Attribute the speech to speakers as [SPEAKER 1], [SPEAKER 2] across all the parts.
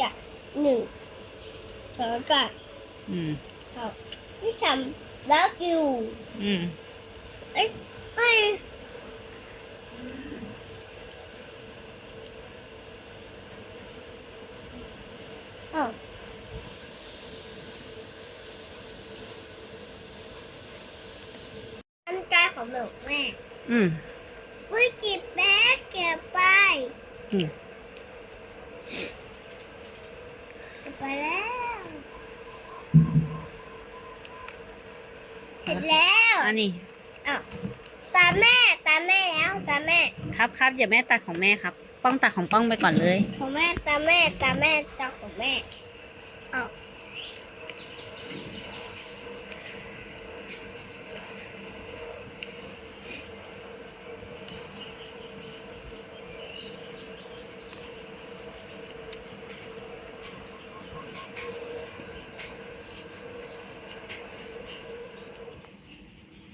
[SPEAKER 1] กะหนึ่งสองกะ
[SPEAKER 2] อืม
[SPEAKER 1] ครับที่ฉันรักอยู่
[SPEAKER 2] อืม
[SPEAKER 1] เอ้ยเอ้ยอ้าวอันใจของหนูแม่
[SPEAKER 2] อืม
[SPEAKER 1] อุ้ยจิบแบ๊กเก็บไป
[SPEAKER 2] อืม
[SPEAKER 1] เก็บ ไปแล้ว เสร็จแล้ว
[SPEAKER 2] อันนี้
[SPEAKER 1] อ้าวตาแม่ตาแม่แล้วตาแม่
[SPEAKER 2] ครับครับอย่าแม่ตัดของแม่ครับ ป้องตัดของป้องไปก่อนเลย
[SPEAKER 1] ของแม่ตาแม่ตาแม่ตาของแม่อ้าว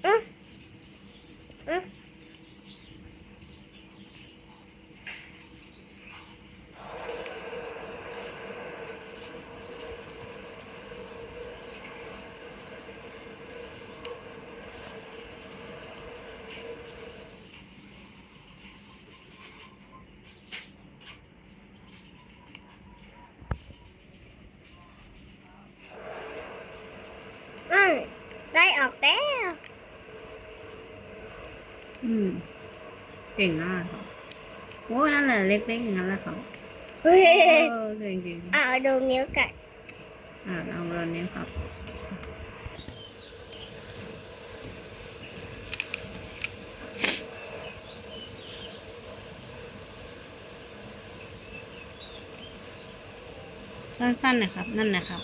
[SPEAKER 1] อืมอืม อืมได้ออกแล้ว
[SPEAKER 2] อืม เก่งมากครับโอ้นั่นแหละเล็กๆอย่างนั้นแหละครับ
[SPEAKER 1] เฮ้ย
[SPEAKER 2] เออเก่งจริง
[SPEAKER 1] เอาดูนิ้วกัด
[SPEAKER 2] อ่าเอาเรานี้ครับสั้นๆนะครับ นั่นนะครับ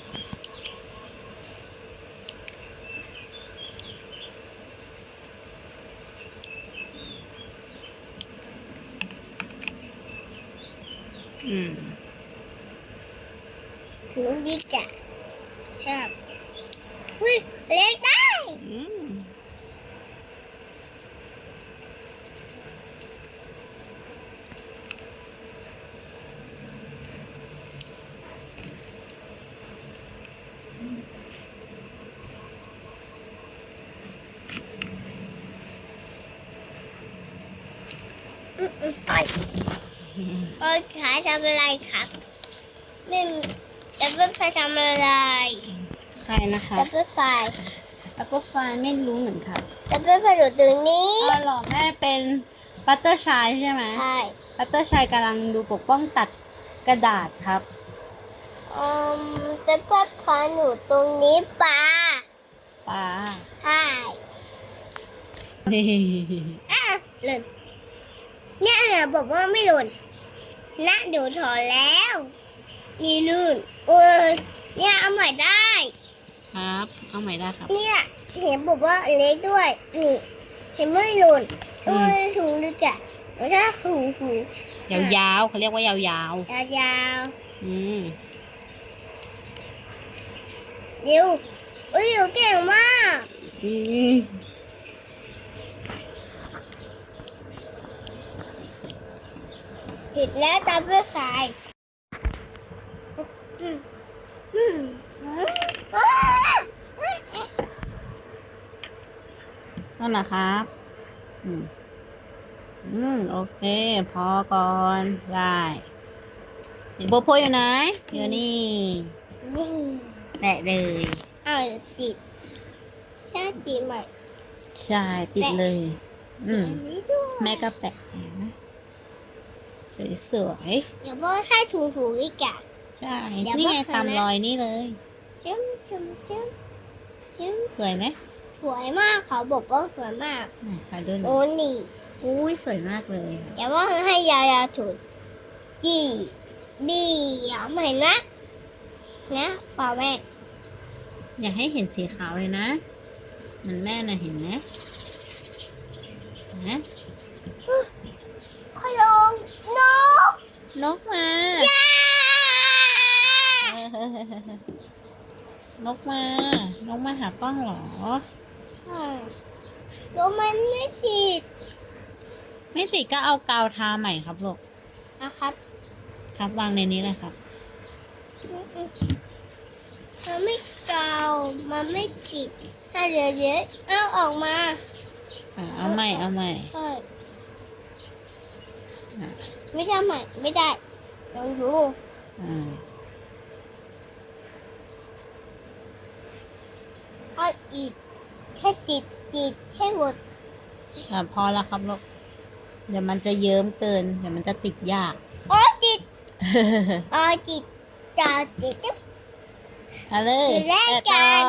[SPEAKER 2] อืม
[SPEAKER 1] ถุงดีจ้ะชอบอุ้ยเล็กได้
[SPEAKER 2] อืม
[SPEAKER 1] อืมอื มไปไปขายทำอะไรครับไม่จะเพิ่งไปทำอะไร
[SPEAKER 2] ใครนะคะ
[SPEAKER 1] จะเพิ่งไป
[SPEAKER 2] แอปเปิลไฟไม่รู้เหมือนกัน
[SPEAKER 1] จะเพิ่งไปอยู่ตรงนี้
[SPEAKER 2] อ๋อเหรอแม่เป็นบัตเตอร์ชายใช่ไหม
[SPEAKER 1] ใช่
[SPEAKER 2] บัตเตอร์ชายกำลังดูปกป้องตัดกระดาษครับ
[SPEAKER 1] อืมจะเพิ่งพาหนูตรงนี้ปลา
[SPEAKER 2] ป้า
[SPEAKER 1] ใช่อะหล่นเนี่ยเนี่ยบอกว่าไม่หล่น นะเดี๋ยวถอนแล้ว นี่ลื่นเออเนี่ยเอาใหม่ได้
[SPEAKER 2] ครับเอาใหม่ได้ครับ
[SPEAKER 1] เนี่ยเห็นบอกว่าเล็กด้วย นี่ เห็นไม่หล่น
[SPEAKER 2] อื
[SPEAKER 1] เอ้
[SPEAKER 2] ม
[SPEAKER 1] ยถุงลึกอะไม่ใช่หูหู
[SPEAKER 2] ยาวๆเขาเรียกว่ายาว
[SPEAKER 1] ยาว
[SPEAKER 2] ๆอืม
[SPEAKER 1] ๆเร็วเอ้ยหนูเก่งมาก
[SPEAKER 2] อืม
[SPEAKER 1] สร็จแล้วตามด้วยสายอืมอืมอ้า
[SPEAKER 2] นั่นแหละครับ อืม อืม โอเค พอก่อน ได้เดี๋ยวโบโพอยู่ไหน อยู่นี่
[SPEAKER 1] นี่
[SPEAKER 2] แตะเลย
[SPEAKER 1] เอาเดี๋ยวติดใช่ติดใหม่
[SPEAKER 2] ใช่ ติดเลย อืม
[SPEAKER 1] อันนี้ด้วย
[SPEAKER 2] แม่ก็แปะเห็นไหม สวย
[SPEAKER 1] เดี๋ยวพ่อให้ถุงถุงอีกอะ
[SPEAKER 2] ๆใช่
[SPEAKER 1] เดี๋ยว
[SPEAKER 2] นี่ไง
[SPEAKER 1] พ่อทำนะ
[SPEAKER 2] ตามรอยนี่เลย
[SPEAKER 1] จิ้มจิ้มจิ้มจิ้ม
[SPEAKER 2] สวยไหม
[SPEAKER 1] สวยมากเขาบอกว่าสวยมาก
[SPEAKER 2] ไหนขอดูหน่
[SPEAKER 1] โอ้
[SPEAKER 2] อย
[SPEAKER 1] นี่
[SPEAKER 2] อุ้ยสวยมากเลยครับ
[SPEAKER 1] เดี๋ยวว่าให้ยายาถุดจีบีเอาใหม่นะนะเปล่าแม่
[SPEAKER 2] อยากให้เห็นสีขาวเลยนะเหมันแม่น่ะเห็นไหมนะ
[SPEAKER 1] ขลง นก
[SPEAKER 2] นกมา
[SPEAKER 1] ย่า
[SPEAKER 2] นกมา นกมาหาป้องเหรอ
[SPEAKER 1] อ่าตัวมันไม่ติด
[SPEAKER 2] ไม่ติดก็เอากาวทาใหม่ครับลูก
[SPEAKER 1] นะครับ
[SPEAKER 2] ครับวางในนี้เลยครับ
[SPEAKER 1] มันไม่เกามันไม่ติดถ้าเดี๋ยวเดี๋ยวเอาออกมา
[SPEAKER 2] อะเอาใหม่ เอาใหม่
[SPEAKER 1] ใช่
[SPEAKER 2] อะ
[SPEAKER 1] ไม่ใช่ใหม่ไม่ได้ลองดู
[SPEAKER 2] อ่า
[SPEAKER 1] เอาอีกแค่ติดติดแค่หมด
[SPEAKER 2] อะพอแล้วครับลูกเดี๋ยวมันจะเยิ้มเกิน เดี๋ยวมันจะติดยาก
[SPEAKER 1] อ๋อติดอ๋อติดจอติดจุ๊บ
[SPEAKER 2] เอาเลย
[SPEAKER 1] ทีแรก
[SPEAKER 2] แปะ
[SPEAKER 1] กั
[SPEAKER 2] ต่อน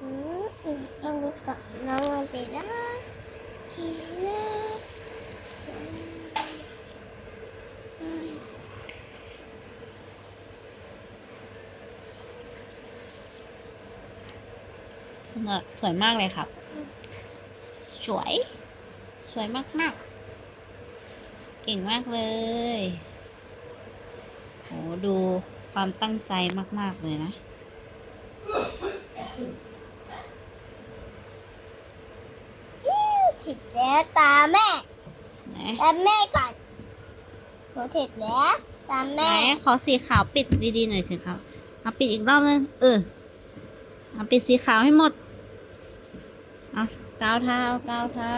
[SPEAKER 1] อืมอืมลองดูก่อนน้องมันติดนะทีแรกอืม
[SPEAKER 2] สวยมากเลยครับ สวย สวยมากมากๆเก่งมากเลยโหดูความตั้งใจมาก ๆ เลยนะ
[SPEAKER 1] ติดแล้วตาแม่
[SPEAKER 2] ไหน
[SPEAKER 1] ตาแม่ก่อนหนูเสร็จแล้วตา
[SPEAKER 2] ไหน
[SPEAKER 1] แม่
[SPEAKER 2] ขอสีขาวปิดดีๆหน่อยสิครับ เอาปิดอีกรอบนึง เออ เอาปิดสีขาวให้หมด เอากาวทาเอากาวทา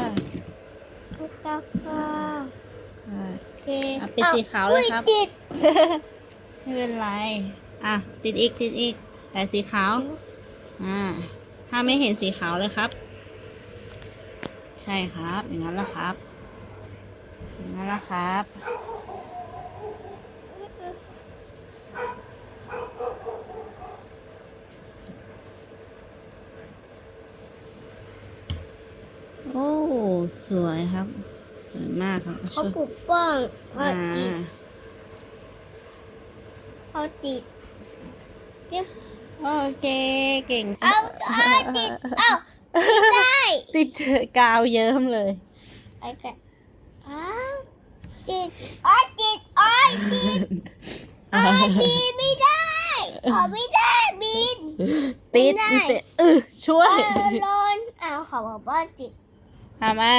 [SPEAKER 1] ลูกตาค่ะ
[SPEAKER 2] เออ
[SPEAKER 1] โอเค
[SPEAKER 2] เอาเป็นสีขาวเลยครับ
[SPEAKER 1] อุ้ติด
[SPEAKER 2] ไม่เป็นไร อะ ติดอีกติดอีก แต่สีขาว อ่า ถ้าไม่เห็นสีขาวเลยครับ ใช่ครับ อย่างนั้นแหละครับ อย่างนั้นแหละครับ โอ้ สวยครับ สวยมากครับ
[SPEAKER 1] เขา
[SPEAKER 2] ช่วย
[SPEAKER 1] ปลุกป้องเอา
[SPEAKER 2] อ่า
[SPEAKER 1] อีกเขาติดจิ๊บ
[SPEAKER 2] โอเคเก่ง
[SPEAKER 1] เอาเอาติดเอาติดได้
[SPEAKER 2] ติดเจอกาวเยิ้มเลย
[SPEAKER 1] ไอ้แกอ้าวติดอ๋อติดอ๋อติดอ๋อบินไม่ได้อ๋อไม่ได้บิน
[SPEAKER 2] ติด
[SPEAKER 1] ไม่ได้
[SPEAKER 2] ติดเออช่ว
[SPEAKER 1] เอยอลนอ้าวเขาบอกว่าติด
[SPEAKER 2] เอามา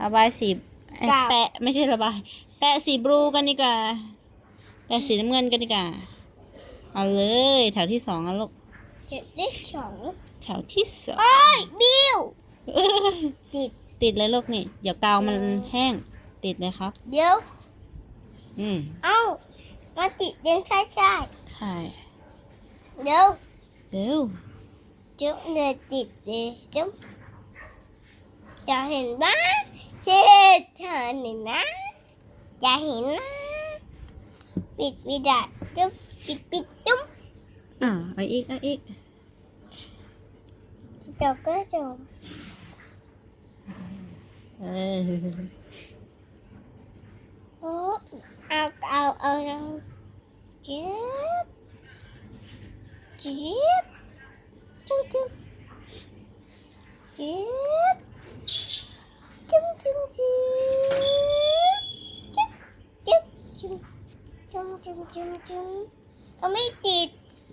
[SPEAKER 2] ระบายสีเอ้ย
[SPEAKER 1] กาว
[SPEAKER 2] แปะไม่ใช่ระบาย แปะสีบลูกันดีกว่าแปะสีน้ำเงินกันดีกว่าเอาเลยแถวที่สองอะลูก
[SPEAKER 1] เจ็ดได้สอง
[SPEAKER 2] แถวที่สอง
[SPEAKER 1] โอ้ยบิวติด
[SPEAKER 2] ติดเลยลูกนี่เดี๋ยวกาวมันแห้ง ติดเลยครับ
[SPEAKER 1] เดี๋ยว
[SPEAKER 2] อืม
[SPEAKER 1] เอ้ามาติดยังใช่ใช่
[SPEAKER 2] ใช่
[SPEAKER 1] เดี๋ยว
[SPEAKER 2] เร็ว
[SPEAKER 1] จุ๊บเนี่ยติดเลยจุ๊บอย่าเห็นบ้าเฮ็ดเธอหนึ่งนะอย่าเห็นนะปิดวิ ดาจุ๊บปิดปิดจุ๊บ
[SPEAKER 2] อ่าเอาอีกเอาอีก
[SPEAKER 1] จบก็จบ
[SPEAKER 2] เออ
[SPEAKER 1] โอ้ จิ๊บจิ๊บจุ๊บจุ๊บจิ๊บจุ๊บจุ๊บจิ๊บจิ๊บจิ๊บจุ๊บจุ๊บจุ๊บจุ๊บจุ๊บก็ไม่ติด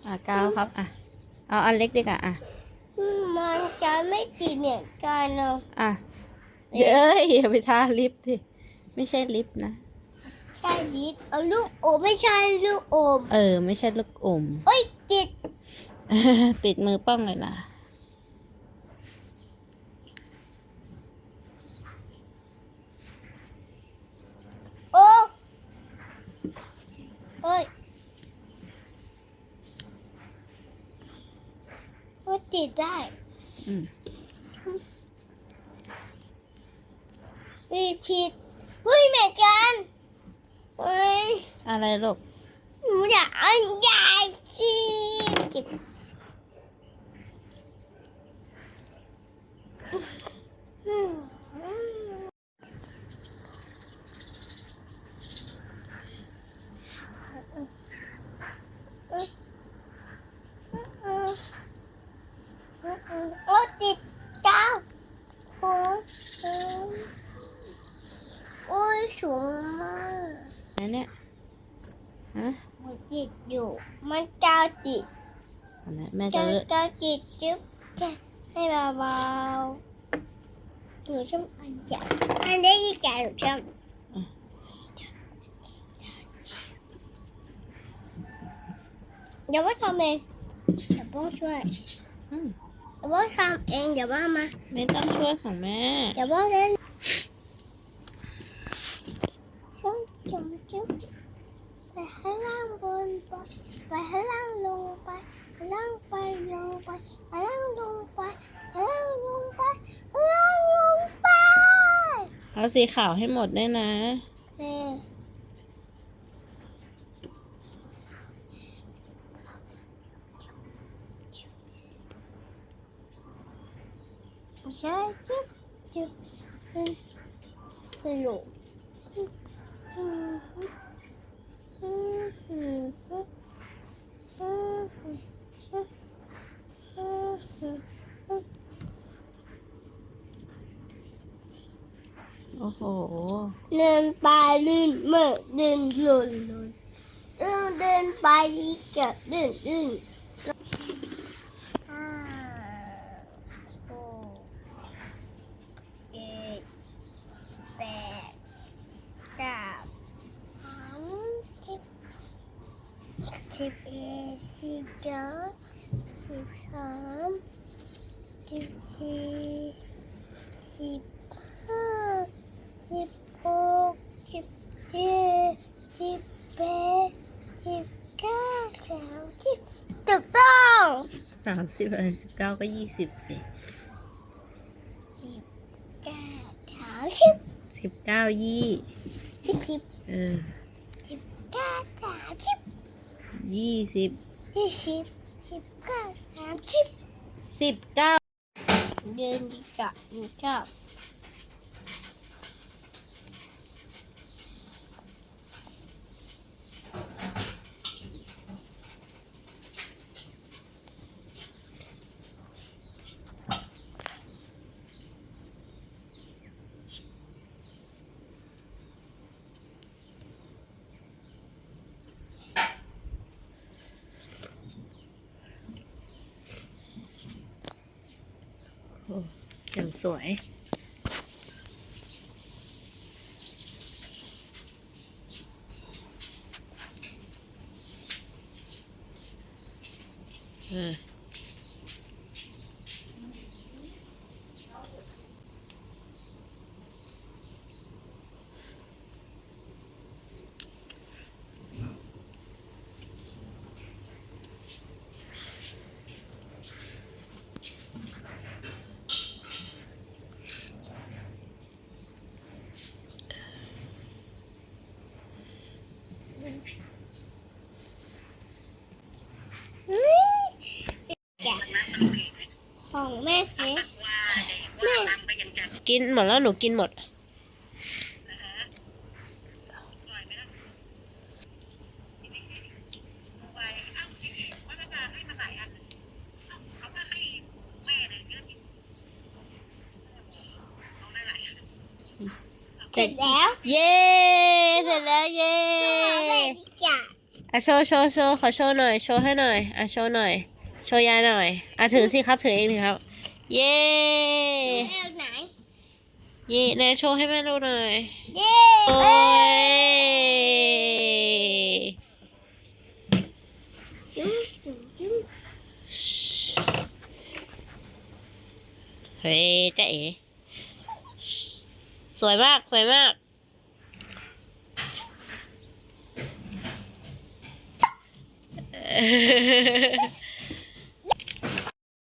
[SPEAKER 2] อะกาวครับ อะ เอาอันเล็กดีกว่าอะ
[SPEAKER 1] มันจะไม่ติดเหมือนกันเนาะ
[SPEAKER 2] อะเย้ยอย่าไปทาลิปดิไม่ใช่ลิปนะ
[SPEAKER 1] ใช่ดิบเอาลูกโอมไม่ใช่ลูกโอม
[SPEAKER 2] เออ ไม่ใช่ลูกอม
[SPEAKER 1] เอ้ยติด
[SPEAKER 2] ติดมือป้องเลยล่ะ
[SPEAKER 1] โอ้ เอ้ยว่าติดได้
[SPEAKER 2] อืม
[SPEAKER 1] วิผิดเฮ้ยเหมือนกันเฮ้ย
[SPEAKER 2] อะไรลูก
[SPEAKER 1] หนูอยากเอาใหญ่สิเก็บอืมโอ้ติดเจ้าโอ้ยโอ้ย สูงมาก
[SPEAKER 2] อันเนี้ยฮะ
[SPEAKER 1] มันติดอยู่ มันจะติด
[SPEAKER 2] อันนี้แม่จะ
[SPEAKER 1] จะ
[SPEAKER 2] เลือก
[SPEAKER 1] จะติดจึ๊บจะให้เบาๆหนูชอบอันใหญ่อันเล็กที่ใหญ่หนูชอบเดี๋ยวว่าทำเองเดี๋ยวพ่อช่วย
[SPEAKER 2] อืม
[SPEAKER 1] เดี๋ยวว่าทำเองเดี๋ยวว่ามา
[SPEAKER 2] ไม่ต้องช่วยของแม่
[SPEAKER 1] เดี๋ยวว่าเล่นจุ๊บ จุ๊บไปข้างล่างบนไปไปข้างล่างลงไปข้างล่างไปลงไปข้างล่างลงไปข้างล่างลงไปข้างล่างลงไป
[SPEAKER 2] เอาสีขาวให้หมดได้นะ
[SPEAKER 1] โอใช่จุ๊บจุ๊บขึ้นขึ้นลง
[SPEAKER 2] โอ้โห
[SPEAKER 1] เดินไปลื่นเมื่อเดินหล่นหล่นเดินเดินไปอีกจะเดินเดินห้าหกเจ็ดแปดเก้าสามสิบ สิบเอ็ดสิบสองสิบสามสิบสี่สิบห้าสิบหกสิบเจ็ดสิบแปดสิบเก้าสามสิบถูกต้อง
[SPEAKER 2] สามสิบเอะไรสิบเก้าก็ยี่สิบสิ
[SPEAKER 1] สิบเก้าสามสิบ
[SPEAKER 2] สิบเก้ายี่
[SPEAKER 1] สิบ
[SPEAKER 2] เออ
[SPEAKER 1] สิบเก้าสามสิบ
[SPEAKER 2] ยี่สิบ
[SPEAKER 1] ยี่สิบสิบเก้าสามสิบ
[SPEAKER 2] สิบเก้า
[SPEAKER 1] เดินดีกว่า โอ
[SPEAKER 2] ย่างสวย อื
[SPEAKER 1] ม ของแม่เฮ้แม่
[SPEAKER 2] กินหมดแล้วหนูกินหมด
[SPEAKER 1] เสร็จแล้ว
[SPEAKER 2] เย้เสร็จแล้วเย้
[SPEAKER 1] ของแม่ดีกว่า
[SPEAKER 2] อะโชว์โชว์โชว์ขอโชว์หน่อย โชว์ให้หน่อยอะโชว์หน่อย โชว์ยายหน่อยอะถือสิครับ ถือเองสิครับ เย้
[SPEAKER 1] แม่ไหน
[SPEAKER 2] เย้ไหนโชว์ให้แม่ดูหน่อย
[SPEAKER 1] เย้
[SPEAKER 2] โอ้ย
[SPEAKER 1] จุ๊บจุ๊บจุ๊บ
[SPEAKER 2] เฮ้ยจ๊ะเอ๋สวยมาก สวยมาก